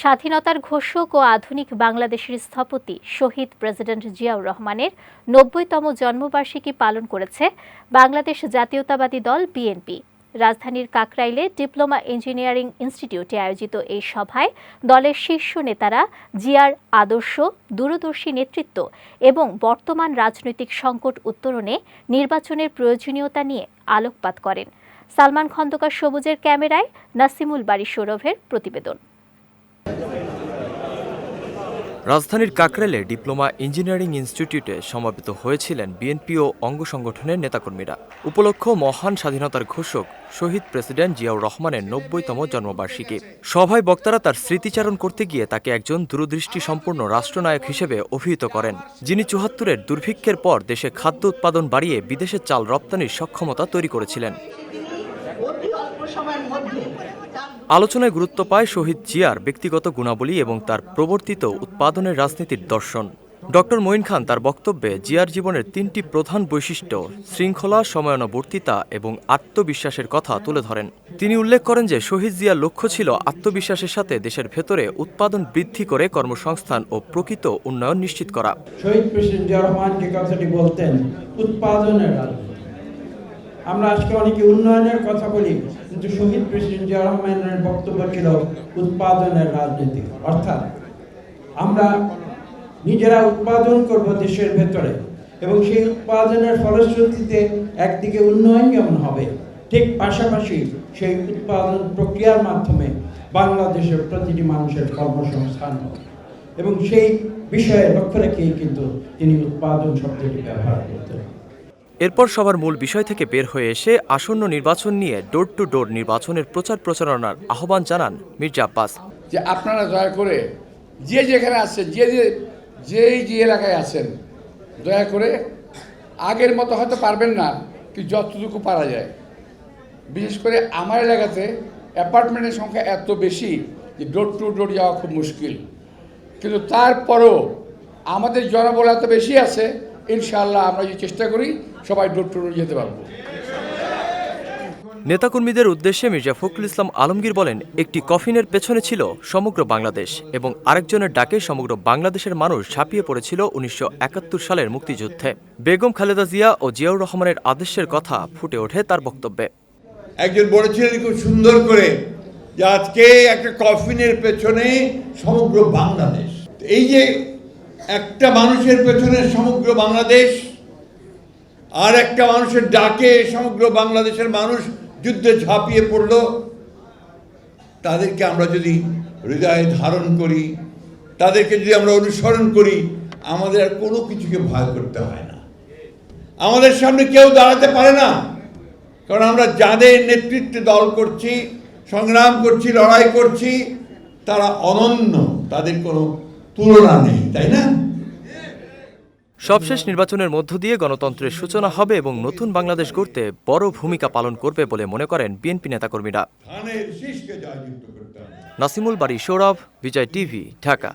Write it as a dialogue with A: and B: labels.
A: স্বাধীনতার ঘোষক ও আধুনিক বাংলাদেশের স্থপতি শহীদ প্রেসিডেন্ট জিয়াউর রহমানের নব্বইতম জন্মবার্ষিকী পালন করেছে বাংলাদেশ জাতীয়তাবাদী দল বিএনপি। রাজধানীর কাকরাইলে ডিপ্লোমা ইঞ্জিনিয়ারিং ইনস্টিটিউটে আয়োজিত এই সভায় দলের শীর্ষ নেতারা জিয়ার আদর্শ, দূরদর্শী নেতৃত্ব এবং বর্তমান রাজনৈতিক সংকট উত্তরণে নির্বাচনের প্রয়োজনীয়তা নিয়ে আলোকপাত করেন। সালমান খন্দকার সবুজের ক্যামেরায় নাসিমুল বাড়ি সৌরভের প্রতিবেদন।
B: রাজধানীর কাকরেলে ডিপ্লোমা ইঞ্জিনিয়ারিং ইনস্টিটিউটে সমাবেত হয়েছিলেন বিএনপি ও অঙ্গ সংগঠনের নেতাকর্মীরা। উপলক্ষ মহান স্বাধীনতার ঘোষক শহীদ প্রেসিডেন্ট জিয়াউর রহমানের নব্বইতম জন্মবার্ষিকী। সভায় বক্তারা তার স্মৃতিচারণ করতে গিয়ে তাকে একজন দূরদৃষ্টি সম্পন্ন রাষ্ট্রনায়ক হিসেবে অভিহিত করেন। যিনি চুহাত্তরের দুর্ভিক্ষের পর দেশে খাদ্য উৎপাদন বাড়িয়ে বিদেশে চাল রপ্তানির সক্ষমতা তৈরি করেছিলেন।
C: অতি অল্প সময়ের মধ্যে তার
B: আলোচনায় গুরুত্ব পায় শহীদ জিয়ার ব্যক্তিগত গুণাবলী এবং তার প্রবর্তিত উৎপাদনের রাজনীতির দর্শন। ডক্টর মঈন খান তার বক্তব্যে জিয়ার জীবনের তিনটি প্রধান বৈশিষ্ট্য শৃঙ্খলা সময়ানুবর্তিতা এবং আত্মবিশ্বাসের কথা তুলে ধরেন। তিনি উল্লেখ করেন যে শহীদ জিয়ার লক্ষ্য ছিল আত্মবিশ্বাসের সাথে দেশের ভেতরে উৎপাদন বৃদ্ধি করে কর্মসংস্থান ও প্রকৃত উন্নয়ন নিশ্চিত করা।
D: শহীদ প্রেসিডেন্ট জিয়া রহমান যে কথাটি বলতেন উৎপাদনের রাজনীতি আমরা আজকে অনেকে উন্নয়নের কথা বলি, কিন্তু শহীদ প্রেসিডেন্ট জিয়া রহমানের বক্তব্য ছিল উৎপাদনের রাজনীতি। অর্থাৎ আমরা নিজেরা উৎপাদন করব দেশের ভেতরে এবং সেই উৎপাদনের ফলশ্রুতিতে একদিকে উন্নয়ন যেমন হবে, ঠিক পাশাপাশি সেই উৎপাদন প্রক্রিয়ার মাধ্যমে বাংলাদেশের প্রতিটি মানুষের কর্মসংস্থান হবে। এবং সেই বিষয়ে লক্ষ্য রেখেই কিন্তু তিনি উৎপাদন শব্দটি ব্যবহার করতেন।
B: এরপর সবার মূল বিষয় থেকে বের হয়ে এসে আসন্ন নির্বাচন নিয়ে ডোর টু ডোর নির্বাচনের প্রচার প্রচারণার আহ্বান জানান মির্জা আব্বাস।
E: যে আপনারা দয়া করে যে যেখানে আছেন, যে যে, যেই যে এলাকায় আছেন, দয়া করে আগের মতো হয়তো পারবেন না কি যতটুকু পারা যায়। বিশেষ করে আমার এলাকাতে অ্যাপার্টমেন্টের সংখ্যা এত বেশি যে ডোর টু ডোর যাওয়া খুব মুশকিল। কিন্তু তারপরও আমাদের জনবল এত বেশি আছে ইনশাআল্লাহ আমরা যদি চেষ্টা করি সবাই ডোর টু ডোর যেতে পারব।
B: নেতাকর্মীদের উদ্দেশ্যে মির্জা ফখরুল ইসলাম আলমগীর বলেন একটি কফিনের পেছনে ছিল সমগ্র বাংলাদেশ এবং আরেকজনের ডাকে সমগ্র বাংলাদেশের মানুষ ঝাঁপিয়ে পড়েছিল উনিশশো একাত্তর সালের মুক্তিযুদ্ধে। বেগম খালেদা জিয়া ও জিয়াউর রহমানের আদেশের কথা ফুটে ওঠে তার বক্তব্যে।
F: একজন বলেছিলেন খুব সুন্দর করে যে আজকে একটা কফিনের পেছনে সমগ্র বাংলাদেশ। এই যে একটা মানুষের পেছনে সমগ্র বাংলাদেশ, আর একটা মানুষের ডাকে সমগ্র বাংলাদেশের মানুষ যুদ্ধে ঝাঁপিয়ে পড়ল। তাদেরকে আমরা যদি হৃদয়ে ধারণ করি, তাদেরকে যদি আমরা অনুসরণ করি, আমাদের আর কোনো কিছুকে ভয় করতে হয় না। আমাদের সামনে কেউ দাঁড়াতে পারে না, কারণ আমরা যাদের নেতৃত্বে দল করছি, সংগ্রাম করছি, লড়াই করছি, তারা অনন্য, তাদের কোনো তুলনা নেই তাই না?
B: সবশেষ নির্বাচনের মধ্য দিয়ে গণতন্ত্রের সূচনা হবে এবং নতুন বাংলাদেশ গড়তে বড় ভূমিকা পালন করবে বলে মনে করেন বিএনপি নেতাকর্মীরা। নাসিমুল বাড়ি সৌরভ বিজয় টিভি ঢাকা।